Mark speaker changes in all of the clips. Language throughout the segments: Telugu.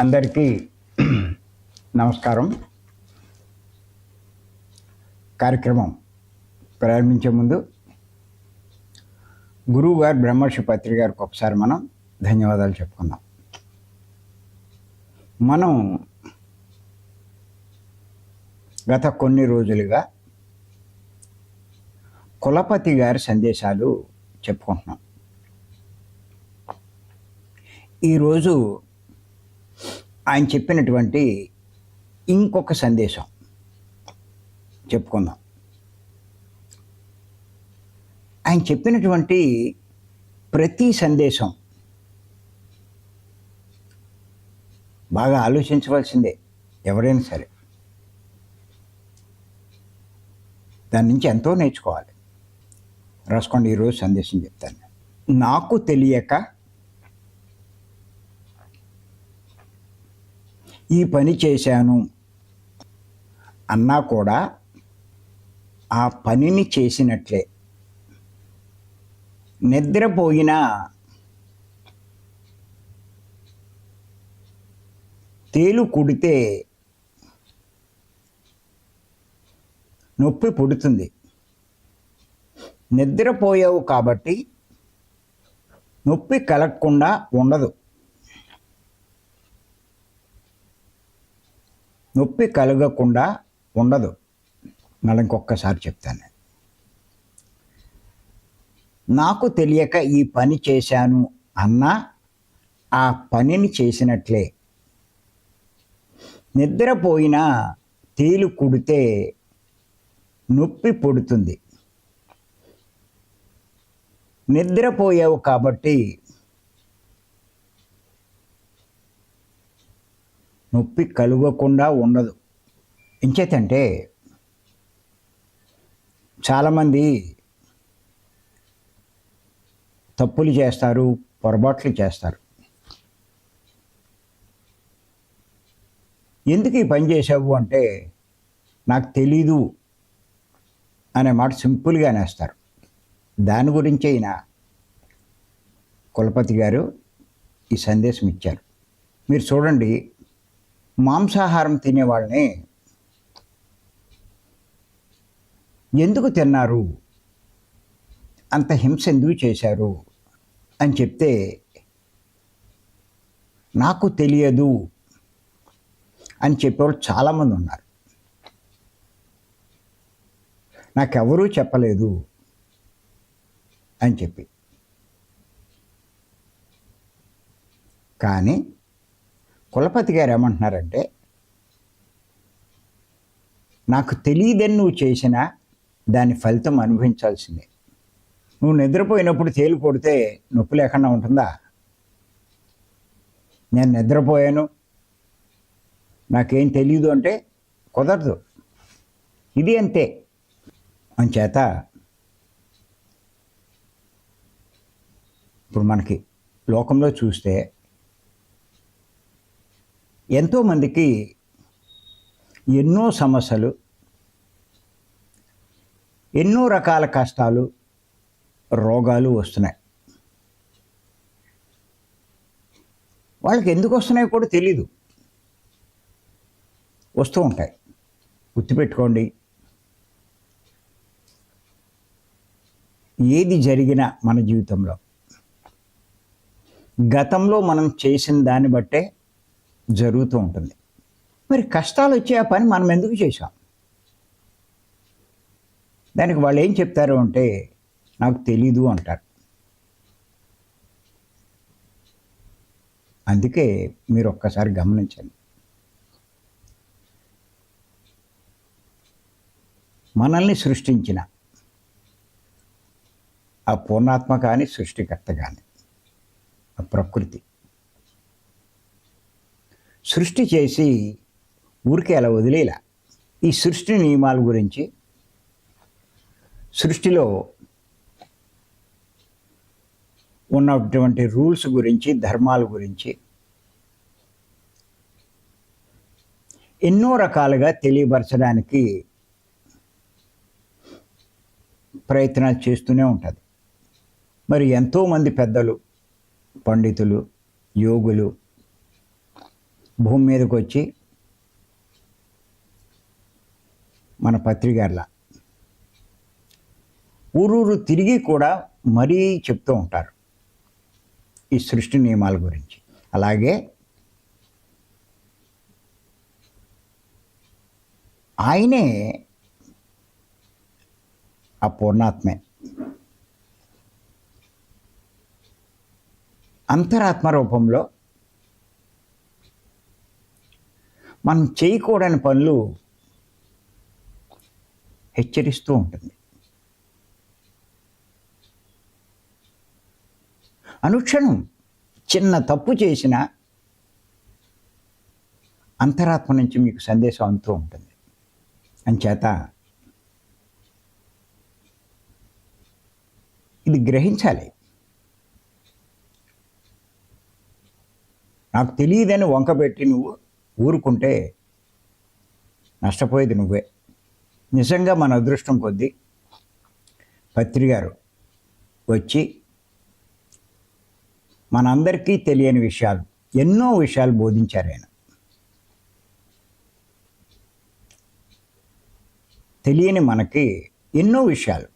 Speaker 1: అందరికీ నమస్కారం. కార్యక్రమం ప్రారంభించే ముందు గురువు గారు బ్రహ్మర్షి పత్రి గారికి ఒకసారి మనం ధన్యవాదాలు చెప్పుకుందాం. మనం గత కొన్ని రోజులుగా కులపతి గారి సందేశాలు చెప్పుకుంటున్నాం. ఈరోజు ఆయన చెప్పినటువంటి ఇంకొక సందేశం. చెప్పుకుందాం. ఆయన చెప్పినటువంటి ప్రతి సందేశం బాగా ఆలోచించవలసిందే ఎవరైనా సరే. దాని నుంచి ఎంతో నేర్చుకోవాలి. రాసుకోండి ఈరోజు సందేశం చెప్తాను. నాకు తెలియక ఈ పని చేశాను. అన్నా కూడా ఆ పనిని చేసినట్లే. నిద్రపోయినా తేలు కుడితే నొప్పి పుడుతుంది. నిద్రపోయావు కాబట్టి నొప్పి కలగకుండా ఉండదు. నొప్పి కలగకుండా ఉండదు. మళ్ళీ ఇంకొకసారి చెప్తాను. నాకు తెలియక ఈ పని చేశాను అన్నా ఆ పనిని చేసినట్లే. నిద్రపోయినా తేలు కుడితే నొప్పి పుడుతుంది. నిద్రపోయావు కాబట్టి నొప్పి కలుగకుండా ఉండదు. ఇంచేతంటే చాలామంది తప్పులు చేస్తారు పొరపాట్లు చేస్తారు. ఎందుకు ఈ పని చేసావు అంటే నాకు తెలీదు అనే మాట సింపుల్గా అనేస్తారు. దాని గురించి అయినా కులపతి గారు ఈ సందేశం ఇచ్చారు. మీరు చూడండి మాంసాహారం తినేవాళ్ళని ఎందుకు తిన్నారు? అంత హింస ఎందుకు చేశారు? అని చెప్తే నాకు తెలియదు అని చెప్పేవాళ్ళు చాలామంది ఉన్నారు. నాకెవరూ చెప్పలేదు అని చెప్పి. కానీ కులపతి గారు ఏమంటున్నారంటే నాకు తెలియదని నువ్వు చేసినా దాని ఫలితం అనుభవించాల్సిందే. నువ్వు నిద్రపోయినప్పుడు తేలు కొడితే నొప్పి లేకుండా ఉంటుందా? నేను నిద్రపోయాను. నాకేం తెలియదు అంటే కుదరదు. ఇది అంతే. అంచేత ఇప్పుడు మనకి లోకంలో చూస్తే ఎంతోమందికి ఎన్నో సమస్యలు ఎన్నో రకాల కష్టాలు రోగాలు వస్తున్నాయి. వాళ్ళకి ఎందుకు వస్తున్నాయో కూడా తెలీదు. వస్తూ ఉంటాయి. గుర్తుపెట్టుకోండి. ఏది జరిగినా మన జీవితంలో గతంలో మనం చేసిన దాన్ని బట్టే జరుగుతూ ఉంటుంది. మరి కష్టాలు వచ్చే ఆ పని మనం ఎందుకు చేసాం దానికి వాళ్ళు ఏం చెప్తారు అంటే నాకు తెలీదు అంటారు. అందుకే మీరు ఒక్కసారి గమనించండి. మనల్ని సృష్టించిన ఆ పూర్ణాత్మ కానీ సృష్టికర్త కానీ ఆ ప్రకృతి సృష్టి చేసి ఊరికే అలా వదిలేలా. ఈ సృష్టి నియమాల గురించి సృష్టిలో ఉన్నటువంటి రూల్స్ గురించి ధర్మాల గురించి ఎన్నో రకాలుగా తెలియపరచడానికి ప్రయత్నాలు చేస్తూనే ఉంటుంది. మరి ఎంతోమంది పెద్దలు పండితులు యోగులు భూమి మీదకి వచ్చి మన పత్రికర్ల ఊరూరు తిరిగి కూడా మరీ చెప్తూ ఉంటారు ఈ సృష్టి నియమాల గురించి. అలాగే ఆయనే ఆ పూర్ణాత్మే. అంతరాత్మ రూపంలో మనం చేయకూడని పనులు హెచ్చరిస్తూ ఉంటుంది. అనుక్షణం చిన్న తప్పు చేసిన అంతరాత్మ నుంచి మీకు సందేశం అంతూ ఉంటుంది. అంచేత ఇది గ్రహించాలి. నాకు తెలియదని వంక పెట్టి నువ్వు ఊరుకుంటే నష్టపోయేది నువ్వే. నిజంగా మన అదృష్టం కొద్దీ పత్రిగారు వచ్చి మనందరికీ తెలియని విషయాలు ఎన్నో విషయాలు బోధించారు ఆయన. తెలియని మనకి ఎన్నో విషయాలు.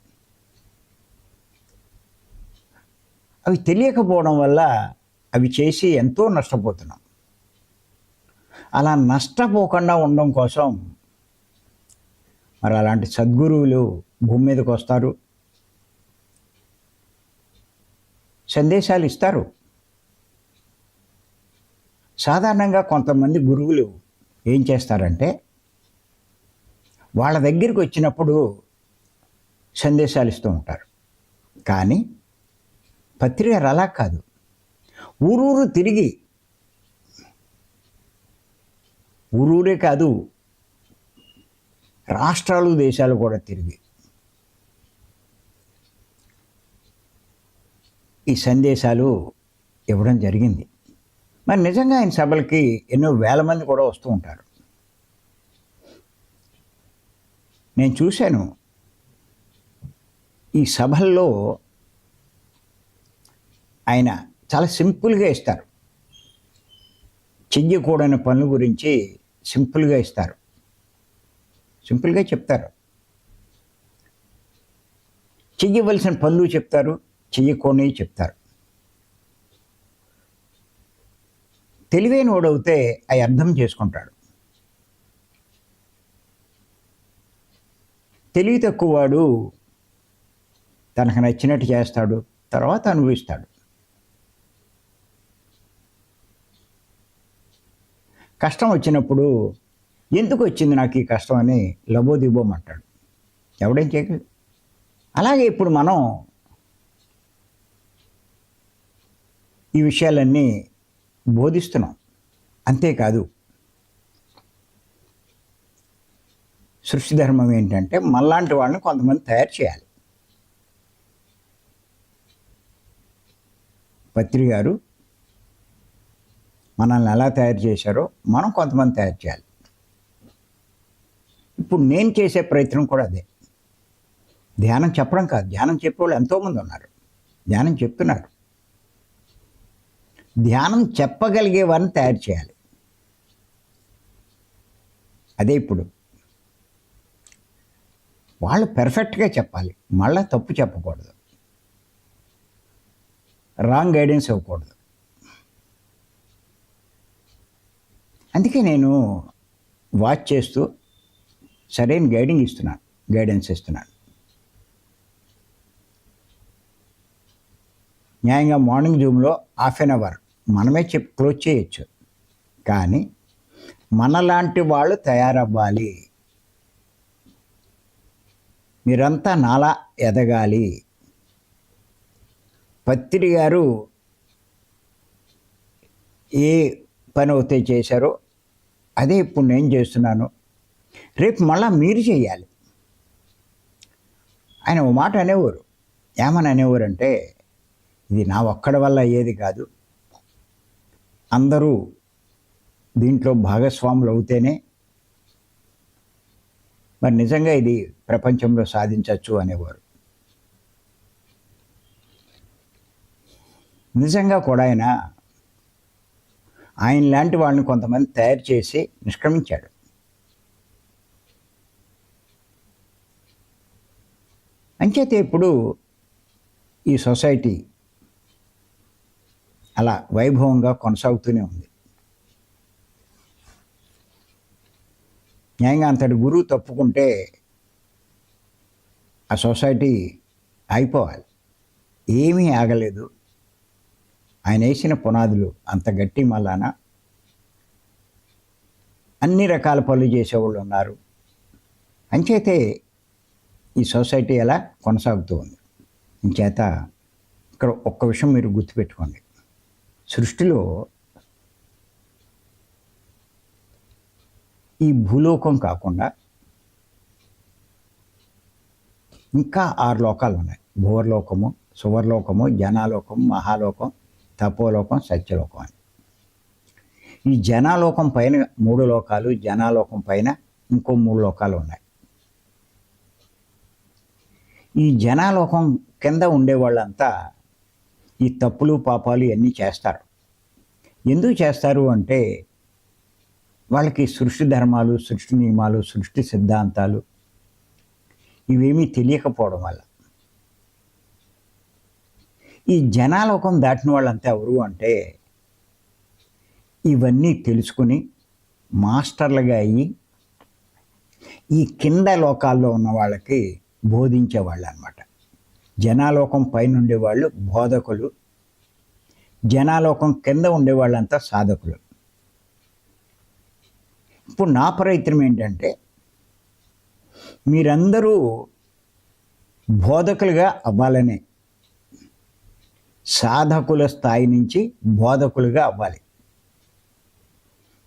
Speaker 1: అవి తెలియకపోవడం వల్ల అవి చేసి ఎంతో నష్టపోతున్నాం. అలా నష్టపోకుండా ఉండడం కోసం మరి అలాంటి సద్గురువులు భూమి మీదకి వస్తారు. సందేశాలు ఇస్తారు. సాధారణంగా కొంతమంది గురువులు ఏం చేస్తారంటే వాళ్ళ దగ్గరికి వచ్చినప్పుడు సందేశాలు ఇస్తూ ఉంటారు. కానీ పత్రిక అలా కాదు. ఊరూరు తిరిగి ఊరూరే కాదు రాష్ట్రాలు దేశాలు కూడా తిరిగి. ఈ సందేశాలు ఇవ్వడం జరిగింది. మరి నిజంగా ఆయన సభలకి ఎన్నో వేల మంది కూడా వస్తూ ఉంటారు. నేను చూశాను ఈ సభల్లో ఆయన చాలా సింపుల్గా ఇస్తారు. చెయ్యకూడని పనుల గురించి సింపుల్గా ఇస్తారు. సింపుల్గా చెప్తారు. చెయ్యవలసిన పనులు చెప్తారు చెయ్యకూడని చెప్తారు. తెలివైన వాడవుతే అవి అర్థం చేసుకుంటాడు. తెలివి తక్కువ వాడు తనకు నచ్చినట్టు చేస్తాడు తర్వాత అనుభవిస్తాడు. కష్టం వచ్చినప్పుడు ఎందుకు వచ్చింది నాకు ఈ కష్టం అని లబోదిబోమంటాడు ఎవడేం చేయగలడు? అలాగే ఇప్పుడు మనం ఈ విషయాలన్నీ బోధిస్తున్నాం. అంతేకాదు సృష్టి ధర్మం ఏంటంటే మనలాంటి వాళ్ళని కొంతమంది తయారు చేయాలి. పత్రి గారు మనల్ని ఎలా తయారు చేశారో మనం కొంతమంది తయారు చేయాలి. ఇప్పుడు నేను చేసే ప్రయత్నం కూడా అదే. ధ్యానం చెప్పడం కాదు. ధ్యానం చెప్పేవాళ్ళు ఎంతోమంది ఉన్నారు. ధ్యానం చెప్తున్నారు. ధ్యానం చెప్పగలిగే వారిని తయారు చేయాలి. అదే ఇప్పుడు. వాళ్ళు పెర్ఫెక్ట్గా చెప్పాలి. మళ్ళీ తప్పు చెప్పకూడదు. రాంగ్ గైడెన్స్ ఇవ్వకూడదు. అందుకే నేను వాచ్ చేస్తూ సరైన గైడింగ్ ఇస్తున్నాను గైడెన్స్ ఇస్తున్నాను న్యాయంగా మార్నింగ్ జూమ్లో హాఫ్ అన్ అవర్ మనమే చెప్ క్లోజ్ చేయొచ్చు. కానీ మనలాంటి వాళ్ళు తయారవ్వాలి. మీరంతా నాలా ఎదగాలి. పత్రి గారు ఏ పని అయితే చేశారో అదే ఇప్పుడు నేను చేస్తున్నాను. రేపు మళ్ళా మీరు చేయాలి. ఆయన ఓ మాట అనేవారు. ఏమని అనేవారు అంటే ఇది నా ఒక్కడి వల్ల అయ్యేది కాదు. అందరూ దీంట్లో భాగస్వాములు అవుతేనే మరి నిజంగా ఇది ప్రపంచంలో సాధించవచ్చు అనేవారు. నిజంగా కూడా ఆయన ఆయన లాంటి వాళ్ళని కొంతమంది తయారు చేసి నిష్క్రమించాడు. అంచేతే ఇప్పుడు ఈ సొసైటీ అలా వైభవంగా కొనసాగుతూనే ఉంది. న్యాయంగా అంతటి గురువు తప్పుకుంటే ఆ సొసైటీ అయిపోవాలి ఏమీ ఆగలేదు. ఆయన వేసిన పునాదులు అంత గట్టి మళ్ళాన అన్ని రకాల పనులు చేసేవాళ్ళు ఉన్నారు. అంచేతే ఈ సొసైటీ ఎలా కొనసాగుతూ ఉంది? ఇంచేత ఇక్కడ ఒక్క విషయం మీరు గుర్తుపెట్టుకోండి. సృష్టిలో ఈ భూలోకం కాకుండా ఇంకా ఆరు లోకాలు ఉన్నాయి. భూవర్లోకము సువర్లోకము జనాలోకం మహాలోకం. తపోలోకం సత్యలోకం అని. ఈ జనాలోకం పైన మూడు లోకాలు జనాలోకం పైన ఇంకో మూడు లోకాలు ఉన్నాయి. ఈ జనాలోకం కింద ఉండే వాళ్ళంతా ఈ తప్పులు పాపాలు ఇవన్నీ చేస్తారు. ఎందుకు చేస్తారు అంటే వాళ్ళకి సృష్టి ధర్మాలు సృష్టి నియమాలు సృష్టి సిద్ధాంతాలు ఇవేమీ తెలియకపోవడం వల్ల. ఈ జనాలోకం దాటిన వాళ్ళంతా ఎవరు అంటే ఇవన్నీ తెలుసుకుని మాస్టర్లుగా అయ్యి ఈ కింద లోకాల్లో ఉన్న వాళ్ళకి బోధించేవాళ్ళు అనమాట జనాలోకం పైన ఉండేవాళ్ళు బోధకులు. జనాలోకం కింద ఉండేవాళ్ళంతా సాధకులు. ఇప్పుడు నా ప్రయత్నం ఏంటంటే మీరందరూ బోధకులుగా అవ్వాలనే సాధకుల స్థాయి నుంచి బోధకులుగా అవ్వాలి.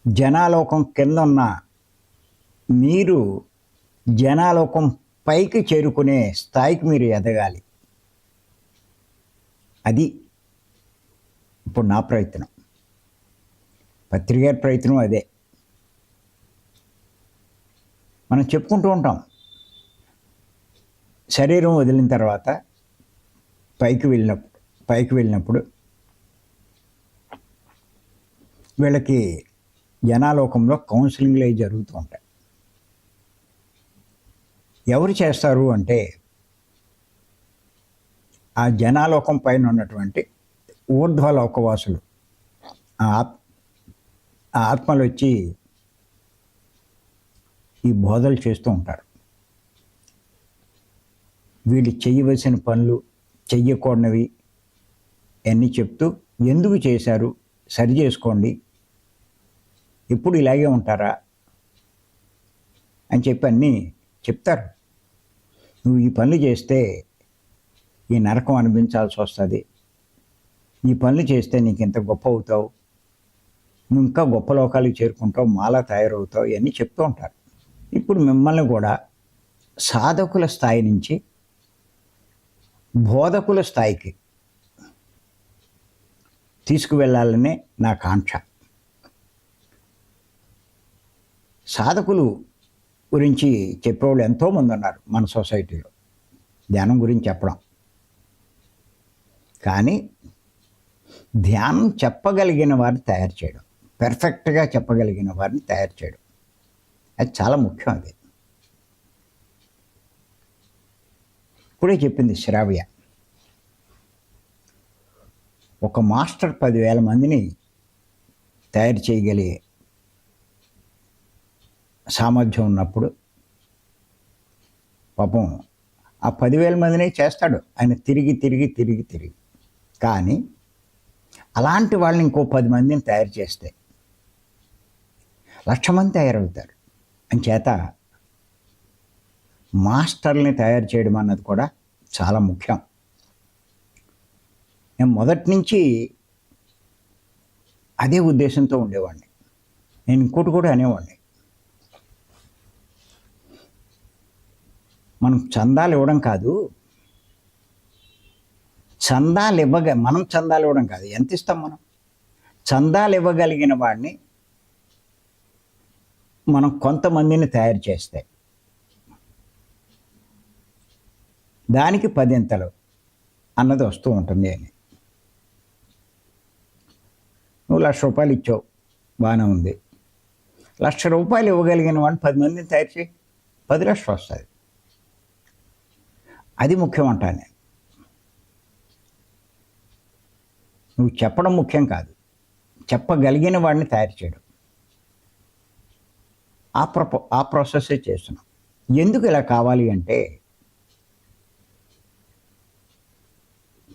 Speaker 1: జనాలోకం కింద ఉన్న మీరు జనాలోకం పైకి చేరుకునే స్థాయికి మీరు ఎదగాలి. అది ఇప్పుడు నా ప్రయత్నం. పత్రిక ప్రయత్నం అదే. మనం చెప్పుకుంటూ ఉంటాం. శరీరం వదిలిన తర్వాత పైకి వెళ్ళినప్పుడు పైకి వెళ్ళినప్పుడు వీళ్ళకి జనాలోకంలో కౌన్సిలింగ్లు అవి జరుగుతూ ఉంటాయి. ఎవరు చేస్తారు అంటే ఆ జనాలోకం పైన ఉన్నటువంటి ఊర్ధ్వలోకవాసులు. ఆ ఆత్- ఆ ఆత్మలు వచ్చి ఈ బోధలు చేస్తూ ఉంటారు. వీళ్ళు చేయవలసిన పనులు చెయ్యకూడనివి అన్నీ చెప్తూ ఎందుకు చేశారు? సరి చేసుకోండి. ఎప్పుడు ఇలాగే ఉంటారా? అని చెప్పి అన్నీ చెప్తారు. నువ్వు ఈ పనులు చేస్తే ఈ నరకం అనిపించాల్సి వస్తుంది. ఈ పనులు చేస్తే నీకు ఇంత గొప్ప అవుతావు. నువ్వు ఇంకా గొప్ప లోకాలకు చేరుకుంటావు మాలా తయారవుతావు ఇవన్నీ చెప్తూ ఉంటారు. ఇప్పుడు మిమ్మల్ని కూడా సాధకుల స్థాయి నుంచి బోధకుల స్థాయికి తీసుకువెళ్ళాలనే నా కాంక్ష. సాధకులు గురించి చెప్పేవాళ్ళు ఎంతోమంది ఉన్నారు మన సొసైటీలో. ధ్యానం గురించి చెప్పడం. కానీ ధ్యానం చెప్పగలిగిన వారిని తయారు చేయడం. పెర్ఫెక్ట్గా చెప్పగలిగిన వారిని తయారు చేయడం. అది చాలా ముఖ్యం అది. ఇప్పుడే చెప్పింది శ్రావ్య. ఒక మాస్టర్ పదివేల మందిని తయారు చేయగలిగే సామర్థ్యం ఉన్నప్పుడు పాపం ఆ పదివేల మందినే చేస్తాడు. ఆయన తిరిగి తిరిగి తిరిగి తిరిగి. కానీ అలాంటి వాళ్ళని ఇంకో పది మందిని తయారు చేస్తే లక్ష మంది తయారవుతారు. అంచేత మాస్టర్ని తయారు చేయడం అన్నది కూడా చాలా ముఖ్యం. నేను మొదటి నుంచి అదే ఉద్దేశంతో ఉండేవాడిని. నేను ఇంకోటి కూడా అనేవాడిని. మనం చందాలు ఇవ్వడం కాదు. చందాలు ఇవ్వగ మనం చందాలు ఇవ్వడం కాదు. ఎంత ఇస్తాం మనం? చందాలు ఇవ్వగలిగిన వాడిని మనం కొంతమందిని తయారు చేస్తే. దానికి పదింతలు అన్నది వస్తూ ఉంటుంది అని. నువ్వు లక్ష రూపాయలు ఇచ్చావు. బాగానే ఉంది. లక్ష రూపాయలు ఇవ్వగలిగిన వాడిని పది మందిని తయారు చేయి. పది లక్షలు వస్తుంది. అది ముఖ్యం అంటాను నేను. నువ్వు చెప్పడం ముఖ్యం కాదు. చెప్పగలిగిన వాడిని తయారు చేయడం. ఆ ప్రొ ఆ ప్రాసెస్సే చేస్తున్నాం ఎందుకు ఇలా కావాలి అంటే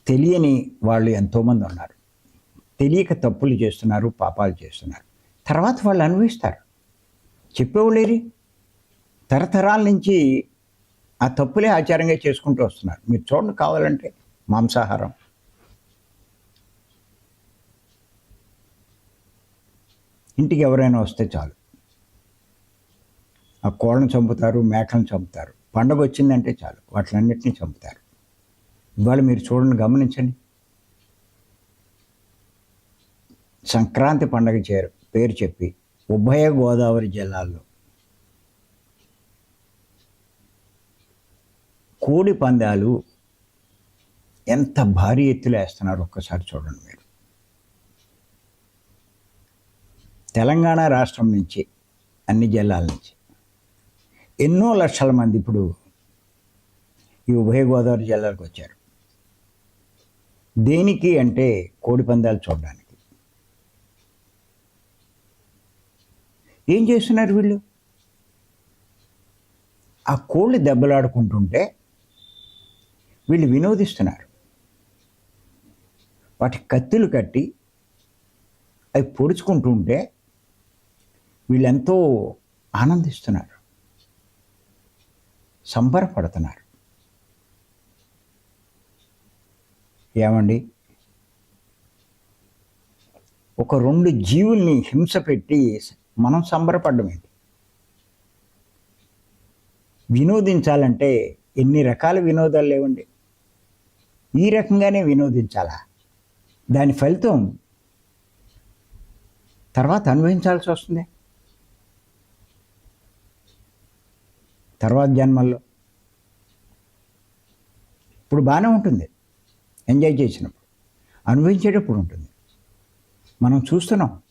Speaker 1: తెలియని వాళ్ళు ఎంతోమంది ఉన్నారు. తెలియక తప్పులు చేస్తున్నారు పాపాలు చేస్తున్నారు. తర్వాత వాళ్ళు అనుభవిస్తారు. చెప్పేవాళ్ళేరి? తరతరాల నుంచి ఆ తప్పులే ఆచారంగా చేసుకుంటూ వస్తున్నారు. మీరు చూడండి కావాలంటే మాంసాహారం. ఇంటికి ఎవరైనా వస్తే చాలు. ఆ కోళ్ళను చంపుతారు మేకలను చంపుతారు. పండగ వచ్చిందంటే చాలు. వాటిలన్నింటినీ చంపుతారు. ఇవాళ మీరు చూడండి గమనించండి. సంక్రాంతి పండగ చేరు పేరు చెప్పి ఉభయ గోదావరి జిల్లాల్లో. కోడి పందాలు ఎంత భారీ ఎత్తులో వేస్తున్నారు ఒక్కసారి చూడండి మీరు. తెలంగాణ రాష్ట్రం నుంచి అన్ని జిల్లాల నుంచి ఎన్నో లక్షల మంది ఇప్పుడు ఈ ఉభయ గోదావరి జిల్లాలకు వచ్చారు. దేనికి అంటే కోడి పందాలు చూడడానికి. ఏం చేస్తున్నారు వీళ్ళు? ఆ కోళ్ళు దెబ్బలాడుకుంటుంటే వీళ్ళు వినోదిస్తున్నారు. వాటి కత్తులు కట్టి అవి పొడుచుకుంటుంటే వీళ్ళెంతో ఆనందిస్తున్నారు. సంబరపడుతున్నారు. ఏమండి? ఒక రెండు జీవుల్ని హింస పెట్టి మనం సంబరపడ్డం ఏంటి? వినోదించాలంటే ఎన్ని రకాల వినోదాలు లేవండి. ఈ రకంగానే వినోదించాలా? దాని ఫలితం తర్వాత అనుభవించాల్సి వస్తుంది. తర్వాత జన్మల్లో. ఇప్పుడు బాగానే ఉంటుంది. ఎంజాయ్ చేసినప్పుడు. అనుభవించేటప్పుడు ఉంటుంది. మనం చూస్తున్నాం.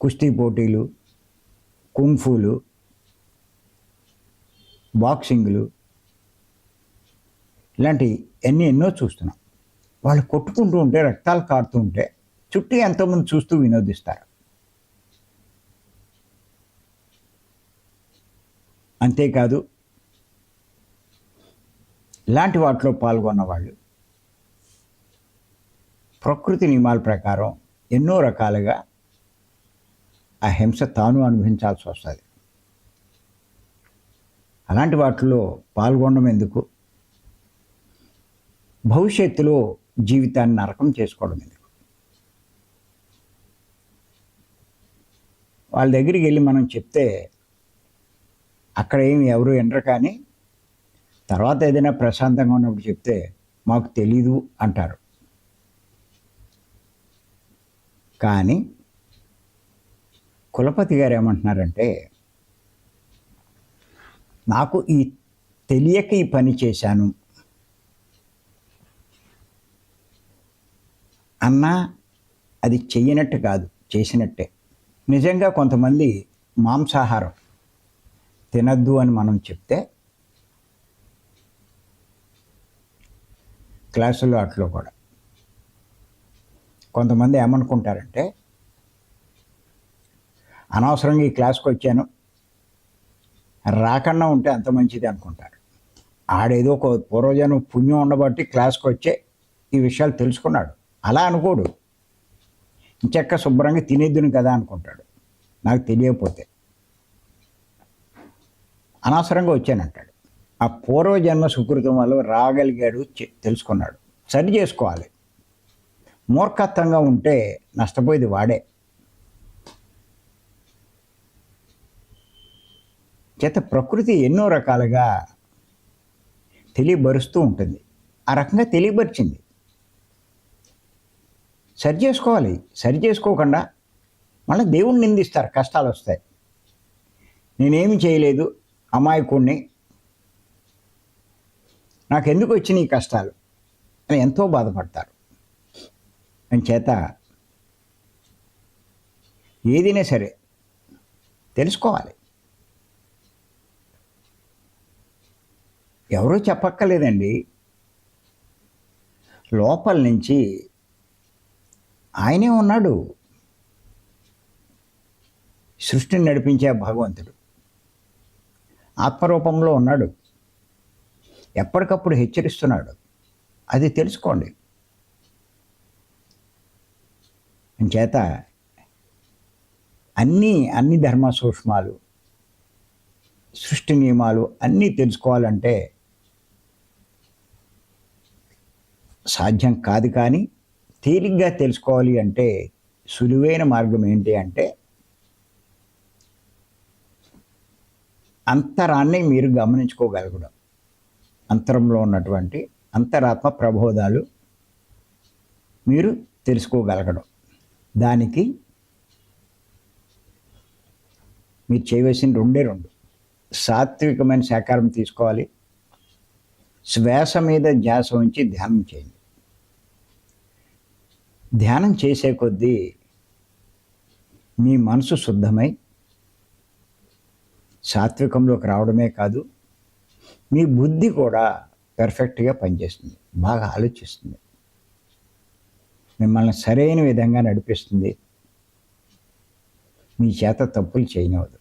Speaker 1: కుస్తీ పోటీలు కుంఫూలు బాక్సింగ్లు ఇలాంటి ఎన్ని ఎన్నో చూస్తున్నాం. వాళ్ళు కొట్టుకుంటూ ఉంటే రక్తాలు కారుతూ ఉంటే చుట్టూ ఎంతోమంది చూస్తూ వినోదిస్తారు. అంతేకాదు ఇలాంటి వాటిలో పాల్గొన్న వాళ్ళు ప్రకృతి నియమాల ప్రకారం ఎన్నో రకాలుగా ఆ హింస తాను అనుభవించాల్సి వస్తుంది. అలాంటి వాటిలో పాల్గొనడం ఎందుకు? భవిష్యత్తులో జీవితాన్ని నరకం చేసుకోవడం ఎందుకు? వాళ్ళ దగ్గరికి వెళ్ళి మనం చెప్తే అక్కడ ఏమి ఎవరు ఎండరు కానీ తర్వాత ఏదైనా ప్రశాంతంగా ఉన్నప్పుడు చెప్తే మాకు తెలీదు అంటారు. కానీ కులపతి గారు ఏమంటున్నారంటే నాకు ఈ తెలియక ఈ పని చేశాను. అన్నా అది చెయ్యనట్టు కాదు చేసినట్టే. నిజంగా కొంతమంది మాంసాహారం తినద్దు అని మనం చెప్తే క్లాసుల్లో అట్లో కూడా కొంతమంది ఏమనుకుంటారంటే అనవసరంగా ఈ క్లాస్కి వచ్చాను. రాకుండా ఉంటే అంత మంచిది అనుకుంటారు. ఆడేదో ఒక పూర్వజనం పుణ్యం ఉండబట్టి క్లాస్కి వచ్చే ఈ విషయాలు తెలుసుకున్నాడు. అలా అనుకోడు. చెక్క శుభ్రంగా తినేద్దును కదా అనుకుంటాడు. నాకు తెలియకపోతే. అనవసరంగా వచ్చానంటాడు. ఆ పూర్వజన్మ సుకృతం వల్ల రాగలిగాడు తెలుసుకున్నాడు. సరి చేసుకోవాలి. మూర్ఖత్వంగా ఉంటే నష్టపోయేది వాడే. చేత ప్రకృతి ఎన్నో రకాలుగా తెలియబరుస్తూ ఉంటుంది. ఆ రకంగా తెలియబరిచింది. సరి చేసుకోవాలి. సరి చేసుకోకుండా మళ్ళీ దేవుణ్ణి నిందిస్తారు. కష్టాలు వస్తాయి. నేనేమి చేయలేదు. అమాయకుణ్ణి. నాకు ఎందుకు వచ్చినాయి ఈ కష్టాలు? అని ఎంతో బాధపడతారు. అని చేత ఏదైనా సరే తెలుసుకోవాలి. ఎవరూ చెప్పక్కర్లేదండి. లోపల నుంచి ఆయనే ఉన్నాడు. సృష్టిని నడిపించే భగవంతుడు. ఆత్మరూపంలో ఉన్నాడు. ఎప్పటికప్పుడు హెచ్చరిస్తున్నాడు. అది తెలుసుకోండి. చేత అన్నీ అన్ని ధర్మ సూక్ష్మాలు సృష్టి నియమాలు అన్నీ తెలుసుకోవాలంటే సాధ్యం కాదు కానీ తేలిగ్గా తెలుసుకోవాలి అంటే సులువైన మార్గం ఏంటి అంటే అంతరాన్ని మీరు గమనించుకోగలగడం. అంతరంలో ఉన్నటువంటి అంతరాత్మ ప్రబోధాలు మీరు తెలుసుకోగలగడం. దానికి మీరు చేయవలసిన రెండే రెండు. సాత్వికమైన శాకారం తీసుకోవాలి. శ్వాస మీద ధ్యాస ఉంచి ధ్యానం చేయండి. ధ్యానం చేసే కొద్దీ మీ మనసు శుద్ధమై సాత్వికంలోకి రావడమే కాదు మీ బుద్ధి కూడా పెర్ఫెక్ట్గా పనిచేస్తుంది బాగా ఆలోచిస్తుంది. మిమ్మల్ని సరైన విధంగా నడిపిస్తుంది. మీ చేత తప్పులు చేయనివ్వదు.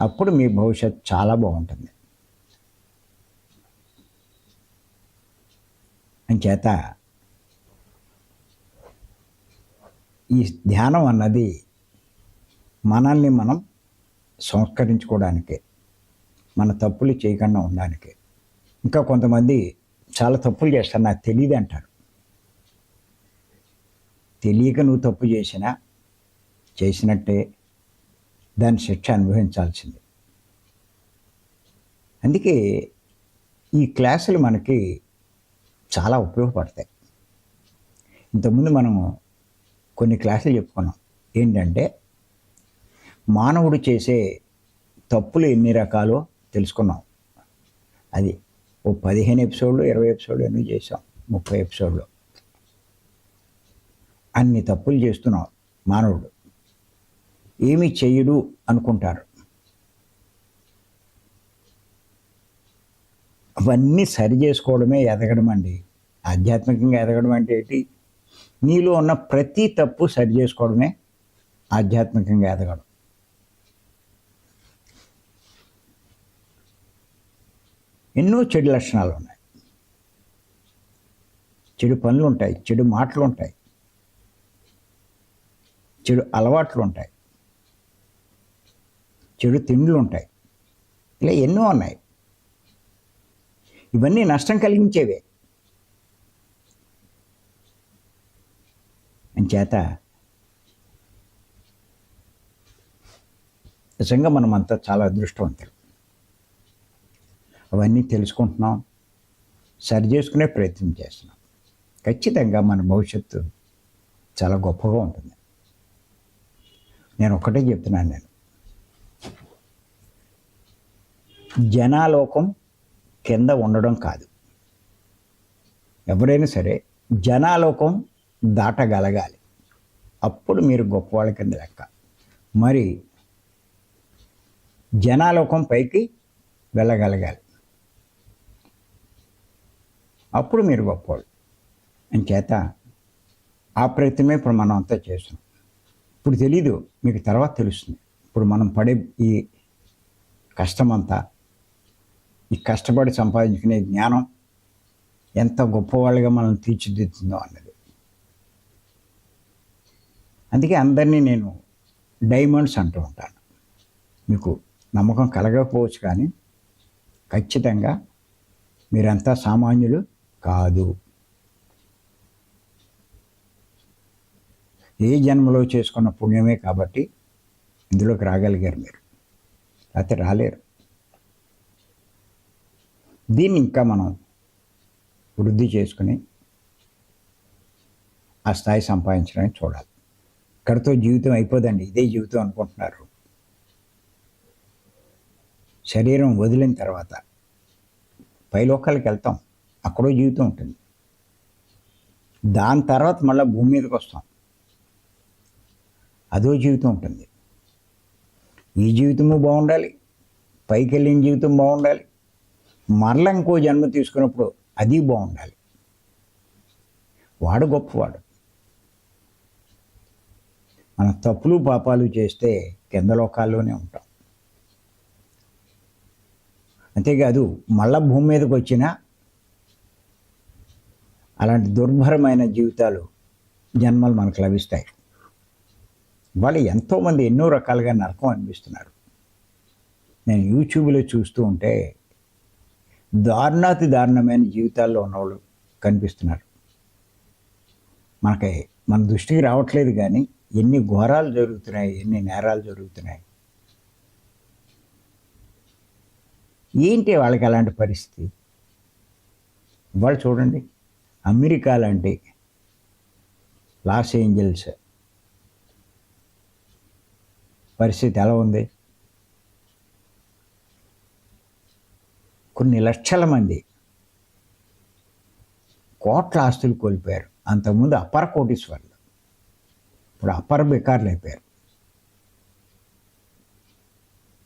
Speaker 1: అప్పుడు మీ భవిష్యత్ చాలా బాగుంటుంది. అంచేత ఈ ధ్యానం అన్నది మనల్ని మనం సంస్కరించుకోవడానికే మన తప్పులు చేయకుండా ఉండడానికి. ఇంకా కొంతమంది చాలా తప్పులు చేస్తారు నాకు తెలియదు అంటారు. తెలియక నువ్వు తప్పు చేసినా చేసినట్టే దాని శిక్ష అనుభవించాల్సింది. అందుకే ఈ క్లాసులు మనకి చాలా ఉపయోగపడతాయి. ఇంతకుముందు మనము కొన్ని క్లాసులు చెప్పుకున్నాం. ఏంటంటే మానవుడు చేసే తప్పులు ఎన్ని రకాలో తెలుసుకున్నాం. అది ఓ పదిహేను ఎపిసోడ్లు ఇరవై ఎపిసోడ్లు ఎన్నో చేసాం ముప్పై ఎపిసోడ్లు. అన్ని తప్పులు చేస్తున్నాం మానవుడు. ఏమి చెయ్యడు అనుకుంటారు. అవన్నీ సరి చేసుకోవడమే ఎదగడం అండి ఆధ్యాత్మికంగా ఎదగడం అంటే ఏంటి? నీలో ఉన్న ప్రతి తప్పు సరి చేసుకోవడమే ఆధ్యాత్మికంగా ఎదగడం. ఎన్నో చెడు లక్షణాలు ఉన్నాయి. చెడు పనులు ఉంటాయి చెడు మాటలు ఉంటాయి చెడు అలవాట్లు ఉంటాయి చెడు తిండ్లు ఉంటాయి. ఇలా ఎన్నో ఉన్నాయి. ఇవన్నీ నష్టం కలిగించేవే. అంచేత నిజంగా మనం అంతా చాలా అదృష్టవంతులు. అవన్నీ తెలుసుకుంటున్నాం. సరి చేసుకునే ప్రయత్నం చేస్తున్నాం. ఖచ్చితంగా మన భవిష్యత్తు చాలా గొప్పగా ఉంటుంది. నేను ఒక్కటే చెప్తున్నాను నేను. జనాలోకం కింద ఉండడం కాదు. ఎవరైనా సరే జనాలోకం దాటగలగాలి. అప్పుడు మీరు గొప్పవాళ్ళ కింద లెక్క. మరి జనాలోకం పైకి వెళ్ళగలగాలి. అప్పుడు మీరు గొప్పవాళ్ళు. అంచేత ఆ ప్రయత్నమే ఇప్పుడు మనం అంతా చేస్తున్నాం. ఇప్పుడు తెలీదు మీకు తర్వాత తెలుస్తుంది. ఇప్పుడు మనం పడే ఈ కష్టమంతా ఈ కష్టపడి సంపాదించుకునే జ్ఞానం ఎంత గొప్పవాళ్ళుగా మనం తీర్చిదిద్దుతుందో అన్నది. అందుకే అందరినీ నేను డైమండ్స్ అంటూ ఉంటాను. మీకు నమ్మకం కలగకపోవచ్చు కానీ ఖచ్చితంగా మీరంతా సామాన్యులు కాదు. ఏ జన్మలో చేసుకున్న పుణ్యమే కాబట్టి ఇందులోకి రాగలిగారు మీరు. అయితే రాలేరు. దీన్ని ఇంకా మనం వృద్ధి చేసుకుని ఆ స్థాయి సంపాదించడానికి చూడాలి. ఇక్కడతో జీవితం అయిపోదండి. ఇదే జీవితం అనుకుంటున్నారు. శరీరం వదిలిన తర్వాత పైలోకాలకి వెళ్తాం. అక్కడో జీవితం ఉంటుంది. దాని తర్వాత మళ్ళీ భూమి మీదకి వస్తాం. అదో జీవితం ఉంటుంది. ఈ జీవితము బాగుండాలి. పైకి వెళ్ళిన జీవితం బాగుండాలి. మరల ఇంకో జన్మ తీసుకున్నప్పుడు అది బాగుండాలి. వాడు గొప్పవాడు. మన తప్పులు పాపాలు చేస్తే కింద లోకాల్లోనే ఉంటాం. అంతేకాదు మళ్ళా భూమి మీదకి వచ్చినా అలాంటి దుర్భరమైన జీవితాలు జన్మలు మనకు లభిస్తాయి. వాళ్ళు ఎంతోమంది ఎన్నో రకాలుగా నరకం అనిపిస్తున్నారు. నేను యూట్యూబ్లో చూస్తూ ఉంటే దారుణాతి దారుణమైన జీవితాల్లో ఉన్నవాళ్ళు కనిపిస్తున్నారు. మనకి మన దృష్టికి రావట్లేదు కానీ ఎన్ని ఘోరాలు జరుగుతున్నాయి ఎన్ని నేరాలు జరుగుతున్నాయి. ఏంటి వాళ్ళకి అలాంటి పరిస్థితి? ఇవాళ చూడండి అమెరికా లాంటి లాస్ ఏంజల్స్ పరిస్థితి ఎలా ఉంది? కొన్ని లక్షల మంది కోట్ల ఆస్తులు కోల్పోయారు. అంతకుముందు అపర కోటీశ్వర్లు. ఇప్పుడు అప్పర్ బెకార్లు అయిపోయారు.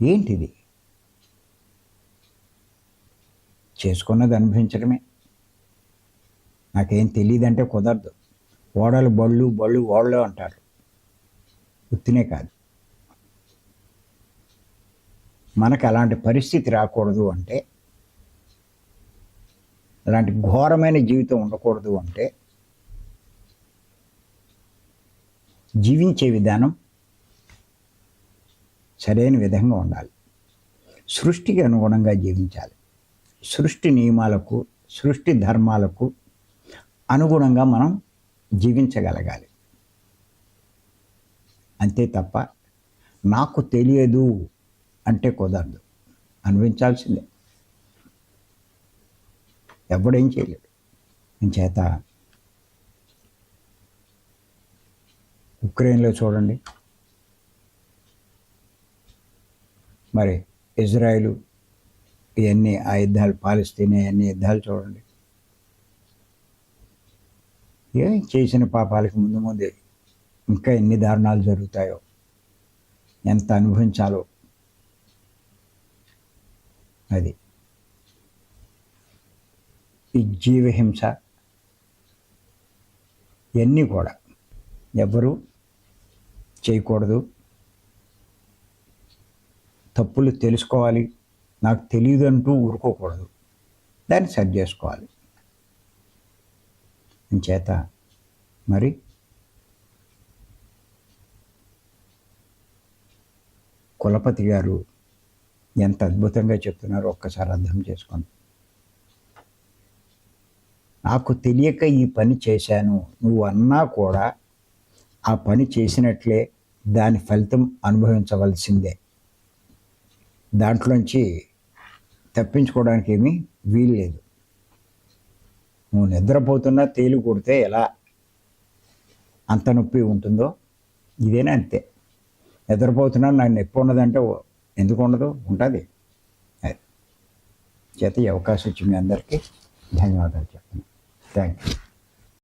Speaker 1: ఏంటిది? చేసుకున్నది అనుభవించడమే. నాకేం తెలియదంటే కుదరదు. ఓడలు బళ్ళు బళ్ళు ఓడలు అంటారు. వృత్తినే కాదు. మనకు అలాంటి పరిస్థితి రాకూడదు అంటే అలాంటి ఘోరమైన జీవితం ఉండకూడదు అంటే జీవించే విధానం సరైన విధంగా ఉండాలి. సృష్టికి అనుగుణంగా జీవించాలి. సృష్టి నియమాలకు సృష్టి ధర్మాలకు అనుగుణంగా మనం జీవించగలగాలి. అంతే తప్ప నాకు తెలియదు అంటే కుదరదు. అనుభవించాల్సిందే. ఎవడేం చేయలేడు. చేత ఉక్రెయిన్లో చూడండి. మరి ఇజ్రాయిలు ఇవన్నీ ఆ యుద్ధాలు పాలిస్తేనే అన్ని యుద్ధాలు చూడండి. ఏం చేసిన పాపాలకి ముందు ముందే ఇంకా ఎన్ని దారుణాలు జరుగుతాయో ఎంత అనుభవించాలో. అది ఈ జీవహింస ఇవన్నీ కూడా ఎవరు చేయకూడదు. తప్పులు తెలుసుకోవాలి. నాకు తెలియదు అంటూ ఊరుకోకూడదు. దాన్ని సరి చేసుకోవాలి. చేత మరి కులపతి గారు ఎంత అద్భుతంగా చెప్తున్నారో ఒక్కసారి అర్థం చేసుకోండి నాకు తెలియక ఈ పని చేశాను. నువ్వు అన్నా కూడా ఆ పని చేసినట్లే దాని ఫలితం అనుభవించవలసిందే. దాంట్లోంచి తప్పించుకోవడానికి ఏమీ వీలు లేదు నువ్వు నిద్రపోతున్నా తేలి కొడితే ఎలా? అంత నొప్పి ఉంటుందో? ఇదేనా అంతే. నిద్రపోతున్నా నాకు నొప్పి ఉండదంటే ఎందుకు ఉండదు? ఉంటుంది. చేత ఈ అవకాశం ఇచ్చింది మీ అందరికీ ధన్యవాదాలు చెప్తున్నాను థ్యాంక్ యూ